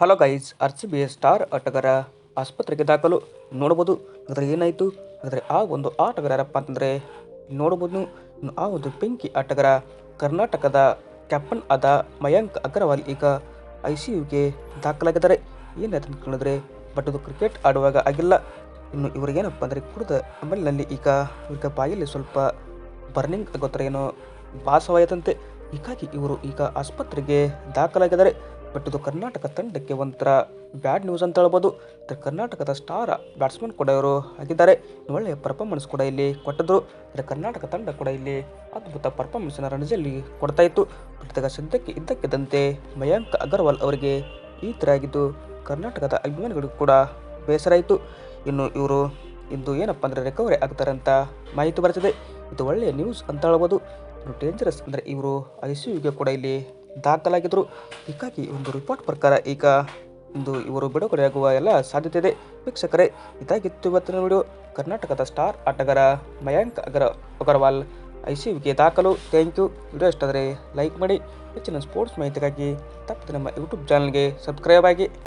Hello guys R C B star ಆಟಗಾರ ಆಸ್ಪತ್ರೆಗೆ ದಾಖಲು. ನೋಡ್ಬೋದು ಆದರೆ ಏನಾಯಿತು? ಆದರೆ ಆ ಒಂದು ಆಟಗಾರ ಯಾರಪ್ಪ ಅಂತಂದರೆ ನೋಡ್ಬೋದು ಆ ಒಂದು ಬೆಂಕಿ ಆಟಗಾರ ಕರ್ನಾಟಕದ ಕ್ಯಾಪ್ಟನ್ ಆದ ಮಯಾಂಕ್ ಅಗರ್ವಾಲ್ ಈಗ ಐ ಸಿ ಯುಗೆ ದಾಖಲಾಗಿದ್ದಾರೆ. ಏನಾಯ್ತು ಅಂತ ಕೇಳಿದ್ರೆ, ಬಟ್ ಅದು ಕ್ರಿಕೆಟ್ ಆಡುವಾಗ ಆಗಿಲ್ಲ. ಇನ್ನು ಇವ್ರಿಗೇನಪ್ಪ ಅಂದರೆ, ಕುಡಿದ ಅಮಲಿನಲ್ಲಿ ಈಗ ಇವ್ರಿಗೆ ಬಾಯಲ್ಲಿ ಸ್ವಲ್ಪ ಬರ್ನಿಂಗ್ ಆಗೋ ಥರ ಏನೋ ಭಾಸವಾಯಿತಂತೆ. ಹೀಗಾಗಿ ಇವರು ಈಗ ಆಸ್ಪತ್ರೆಗೆ ದಾಖಲಾಗಿದ್ದಾರೆ. ಬಟ್ ಇದು ಕರ್ನಾಟಕ ತಂಡಕ್ಕೆ ಒಂಥರ ಬ್ಯಾಡ್ ನ್ಯೂಸ್ ಅಂತ ಹೇಳ್ಬೋದು. ಕರ್ನಾಟಕದ ಸ್ಟಾರ್ ಬ್ಯಾಟ್ಸ್ಮನ್ ಕೂಡ ಇವರು ಆಗಿದ್ದಾರೆ. ಒಳ್ಳೆಯ ಪರ್ಫಾರ್ಮೆನ್ಸ್ ಕೂಡ ಇಲ್ಲಿ ಕೊಟ್ಟಿದ್ರು. ಆದರೆ ಕರ್ನಾಟಕ ತಂಡ ಕೂಡ ಇಲ್ಲಿ ಅದ್ಭುತ ಪರ್ಫಾರ್ಮೆನ್ಸ್ನ ರಣಜಿಯಲ್ಲಿ ಕೊಡ್ತಾ ಇತ್ತು. ಈಗ ಸದ್ಯಕ್ಕೆ ಇದ್ದಕ್ಕಿದ್ದಂತೆ ಮಯಾಂಕ್ ಅಗರ್ವಾಲ್ ಅವರಿಗೆ ಈ ಥರ ಆಗಿದ್ದು ಕರ್ನಾಟಕದ ಅಭಿಮಾನಿಗಳಿಗೂ ಕೂಡ ಬೇಸರ ಆಯಿತು. ಇನ್ನು ಇವರು ಇಂದು ಏನಪ್ಪ ಅಂದರೆ ರಿಕವರಿ ಆಗ್ತಾರೆ ಅಂತ ಮಾಹಿತಿ ಬರ್ತದೆ. ಇದು ಒಳ್ಳೆಯ ನ್ಯೂಸ್ ಅಂತ ಹೇಳ್ಬೋದು. ಡೇಂಜರಸ್ ಅಂದರೆ ಇವರು ಐ ಸಿ ಯುಗೆ ಕೂಡ ಇಲ್ಲಿ ದಾಖಲಾಗಿದ್ದರು. ಹೀಗಾಗಿ ಒಂದು ರಿಪೋರ್ಟ್ ಪ್ರಕಾರ ಈಗ ಇಂದು ಇವರು ಬಿಡುಗಡೆಯಾಗುವ ಎಲ್ಲ ಸಾಧ್ಯತೆ ಇದೆ. ವೀಕ್ಷಕರೇ, ಇದಾಗಿತ್ತು ಇವತ್ತಿನ ವಿಡಿಯೋ ಕರ್ನಾಟಕದ ಸ್ಟಾರ್ ಆಟಗಾರ ಮಯಾಂಕ್ ಅಗರ, ಅಗರ್ವಾಲ್ ಐ ಸಿ ಯುಗೆ ದಾಖಲು ಥ್ಯಾಂಕ್ ಯು ವಿಡಿಯೋ ಇಷ್ಟಾದರೆ ಲೈಕ್ ಮಾಡಿ. ಹೆಚ್ಚಿನ ಸ್ಪೋರ್ಟ್ಸ್ ಮಾಹಿತಿಗಾಗಿ ತಪ್ಪದೆ ನಮ್ಮ ಯೂಟ್ಯೂಬ್ ಚಾನಲ್ಗೆ ಸಬ್ಸ್ಕ್ರೈಬ್ ಆಗಿ.